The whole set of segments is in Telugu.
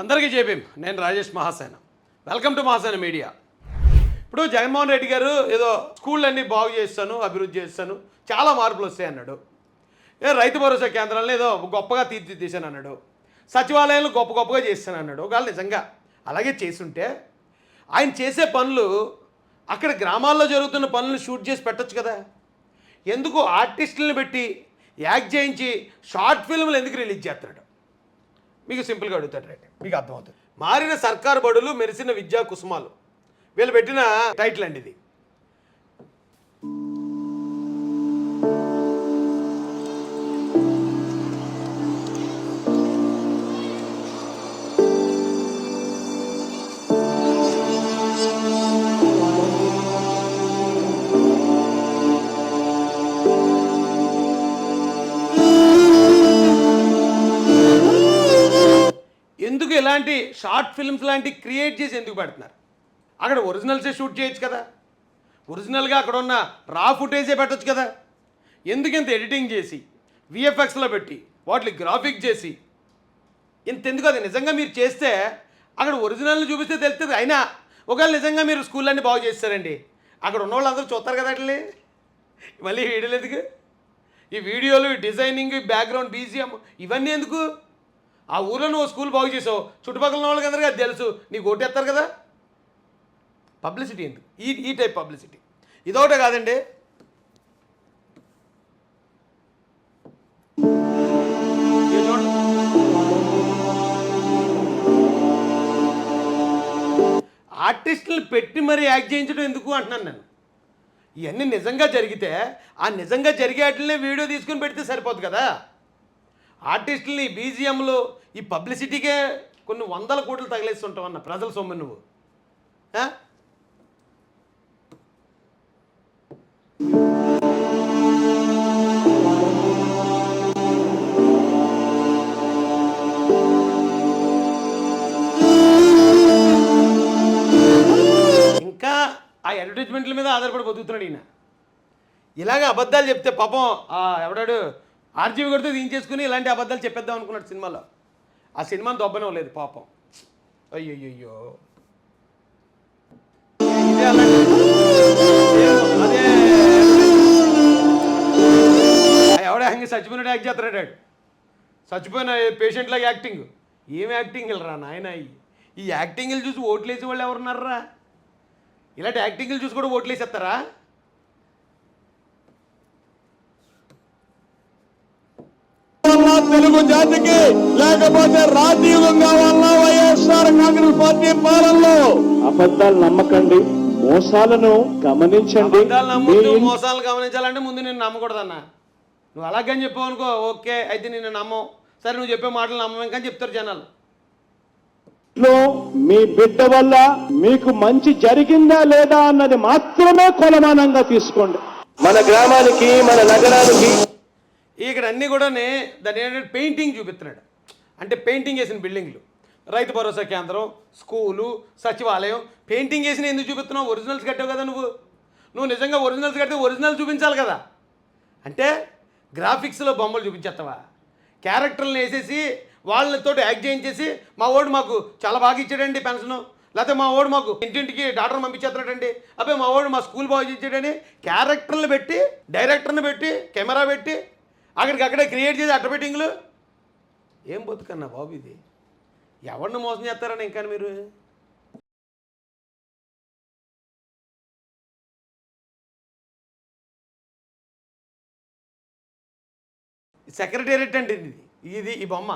అందరికీ చెప్పాం నేను Rajesh Mahasena. Welcome to Mahasena media. ఇప్పుడు జగన్మోహన్ రెడ్డి గారు ఏదో స్కూళ్ళన్నీ బాగు చేస్తాను అభివృద్ధి చేస్తాను చాలా మార్పులు వస్తాయి అన్నాడు. ఏ రైతు భరోసా కేంద్రాలను ఏదో గొప్పగా తీర్చిదిద్దేశాను అన్నాడు. సచివాలయాలు గొప్ప గొప్పగా చేస్తాను అన్నాడు. ఒకవేళ నిజంగా అలాగే చేసుంటే ఆయన చేసే పనులు అక్కడ గ్రామాల్లో జరుగుతున్న పనులు షూట్ చేసి పెట్టొచ్చు కదా. ఎందుకు ఆర్టిస్టులను పెట్టి యాక్ట్ చేయించి షార్ట్ ఫిల్మ్లు ఎందుకు రిలీజ్ చేస్తున్నాడు? మీకు సింపుల్గా అడుగుతాడు రైట్. మీకు అర్థమవుతుంది. మారిన సర్కారు బడులు మెరిసిన విద్యా కుసుమాలు. వీళ్ళు పెట్టిన టైటిల్ అండి ఇది. ఇలాంటి షార్ట్ ఫిల్మ్స్ లాంటి క్రియేట్ చేసి ఎందుకు పెడుతున్నారు? అక్కడ ఒరిజినల్సే షూట్ చేయొచ్చు కదా? ఒరిజినల్గా అక్కడ ఉన్న రా ఫుటేజే పెట్టొచ్చు కదా? ఎందుకు ఇంత ఎడిటింగ్ చేసి విఎఫ్ఎక్స్లో పెట్టి వాటిని గ్రాఫిక్ చేసి ఇంత ఎందుకు అది నిజంగా మీరు చేస్తే అక్కడ ఒరిజినల్ని చూపిస్తే తెలుస్తుంది. అయినా ఒకవేళ నిజంగా మీరు స్కూళ్ళన్నీ బాగు చేస్తారండి అక్కడ ఉన్న వాళ్ళందరూ చూస్తారు కదా అట్లే మళ్ళీ వీడియోలు ఎందుకు? ఈ వీడియోలు ఈ డిజైనింగ్ ఈ బ్యాక్గ్రౌండ్ బీజిఎం ఇవన్నీ ఎందుకు? ఆ ఊర్లో నువ్వు స్కూల్ బాగు చేసావు. చుట్టుపక్కల వాళ్ళకి అందరికీ అది తెలుసు. నీకు ఓటేస్తారు కదా? పబ్లిసిటీ ఎందుకు? ఈ ఈ టైప్ పబ్లిసిటీ. ఇదొకటే కాదండి. ఆర్టిస్టులు పెట్టి మరి యాక్ట్ చేయించడం ఎందుకు అంటున్నాను నేను. ఇవన్నీ నిజంగా జరిగితే ఆ నిజంగా జరిగే వాటినే వీడియో తీసుకుని పెడితే సరిపోదు కదా? ఆర్టిస్టులని బీజిఎంలు ఈ పబ్లిసిటీకే కొన్ని వందల కోట్లు తగిలేస్తుంటావు అన్న ప్రజల సొమ్ము నువ్వు. ఇంకా ఆ అడ్వర్టైజ్మెంట్ల మీద ఆధారపడి బతుకుతున్నాడు ఈయన. ఇలాగ అబద్ధాలు చెప్తే పాపం ఎవడాడు? ఆర్జీవి కొడితే చేసుకుని ఇలాంటి అబద్ధాలు చెప్పేద్దాం అనుకున్నాడు సినిమాలో. ఆ సినిమాను దొబ్బనం లేదు పాపం. అయ్యయ్యో ఇదే అదే. ఆ ఎవడ హంగి యాక్ట్ చేస్తున్నాడు చచ్చిపోయిన పేషెంట్ లాగా యాక్టింగ్ ఏం యాక్టింగ్ రా నాయన ఈ- ఈ యాక్టింగ్లు చూసి ఓట్లేసి వాళ్ళు ఎవరున్నారా ఇలాంటి యాక్టింగ్లు చూసి కూడా ఓట్లేసేస్తారా వేసేస్తారా కావాలా తెలుగు జాతికి లేకపోతే రాజీవం కావాలా? వైఎస్ఆర్ కాంగ్రెస్ పార్టీ పాలనలో. అబద్ధాలు నమ్మకండి మోసాలను గమనించండి. మోసాలు గమనించాలంటే ముందు నేను నమ్మకూడదన్నా. నువ్వు అలాగని చెప్పావు అనుకో ఓకే అయితే నేను నమ్మం. సరే నువ్వు చెప్పే మాటలు నమ్మం ఇంకా చెప్తారు జనాలు. ఇంట్లో మీ బిడ్డ వల్ల మీకు మంచి జరిగిందా లేదా అన్నది మాత్రమే కొలమానంగా తీసుకోండి. మన గ్రామానికి మన నగరానికి ఇక్కడ అన్నీ కూడానే దాని ఏంటంటే పెయింటింగ్ చూపిస్తున్నాడు. అంటే పెయింటింగ్ వేసిన బిల్డింగ్లు. రైతు భరోసా కేంద్రం స్కూలు సచివాలయం. పెయింటింగ్ వేసిన ఎందుకు చూపిస్తున్నావు? ఒరిజినల్స్ కట్టావు కదా నువ్వు. నువ్వు నిజంగా ఒరిజినల్స్ కడితే ఒరిజినల్ చూపించాలి కదా. అంటే గ్రాఫిక్స్లో బొమ్మలు చూపించేస్తావా క్యారెక్టర్లను వేసేసి వాళ్ళతో యాక్ట్ చేయించేసి మా ఓడు మాకు చాలా బాగా ఇచ్చాడండి పెన్షను. లేకపోతే మా ఓడు మాకు ఇంటింటికి డాక్టర్ పంపించేస్తున్నాడండి అబ్బాయి మా ఓడు మా స్కూల్ బాగా ఇచ్చాడని క్యారెక్టర్లు పెట్టి డైరెక్టర్ని పెట్టి కెమెరా పెట్టి అక్కడికి అక్కడే క్రియేట్ చేసి అట్టబెట్టింగ్లు ఏం బతుకన్నా బాబు ఇది? ఎవరిని మోసం చేస్తారని ఇంకా మీరు? సెక్రటేరియట్ అండి ఇది. ఇది ఈ బొమ్మ.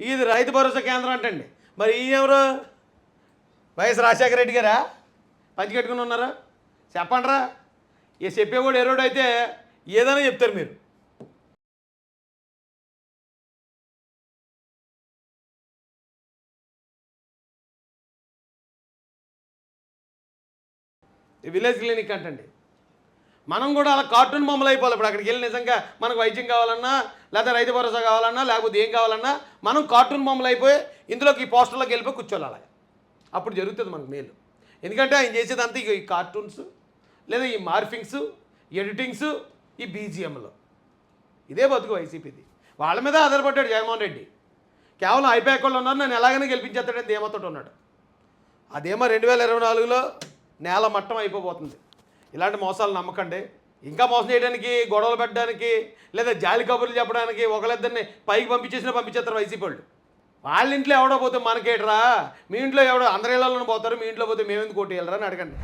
ఇది రైతు భరోసా కేంద్రం అంటండి. మరి ఈయన ఎవరు వైఎస్ రాజశేఖర రెడ్డి గారా? పంచి కట్టుకుని ఉన్నారా? చెప్పండిరా. ఏ చెప్పేవాడు ఎరోడు అయితే ఏదైనా చెప్తారు మీరు. ఈ విలేజ్ క్లినిక్ అంటండి. మనం కూడా అలా కార్టూన్ బొమ్మలు అయిపోవాలి ఇప్పుడు. అక్కడికి వెళ్ళి నిజంగా మనకు వైద్యం కావాలన్నా లేదా రైతు భరోసా కావాలన్నా లేకపోతే ఏం కావాలన్నా మనం కార్టూన్ బొమ్మలు అయిపోయి ఇందులోకి ఈ పోస్టర్లోకి వెళ్ళిపోయి కూర్చోవాలి అలాగే అప్పుడు జరుగుతుంది మనకు మేలు. ఎందుకంటే ఆయన చేసేదంతా ఇక ఈ కార్టూన్స్ లేదా ఈ మార్ఫింగ్స్ ఎడిటింగ్స్ ఈ బీజిఎంలు. ఇదే బతుకు వైసీపీది. వాళ్ళ మీద ఆధారపడ్డాడు జగన్మోహన్ రెడ్డి. కేవలం అయిపోయాక వాళ్ళు ఉన్నారు నన్ను ఎలాగైనా గెలిపించేస్తాడని ధీమతో ఉన్నాడు. అదేమో రెండు వేల ఇరవై నాలుగులో నేల మట్టం అయిపోబోతుంది. ఇలాంటి మోసాలు నమ్మకండి. ఇంకా మోసం చేయడానికి గొడవలు పెట్టడానికి లేదా జాలి కబుర్లు చెప్పడానికి ఒకళ్ళిద్దరిని పైకి పంపించేసినా పంపించేస్తారు వైసీపీ వాళ్ళు. వాళ్ళ ఇంట్లో ఎవడో పోతే మనకేట్రా? మీ ఇంట్లో ఎవడో అందరి ఇళ్ళలోనే పోతారు మీ ఇంట్లో పోతే మేమెందుకు కోటి వెళ్ళరా అని అడగండి.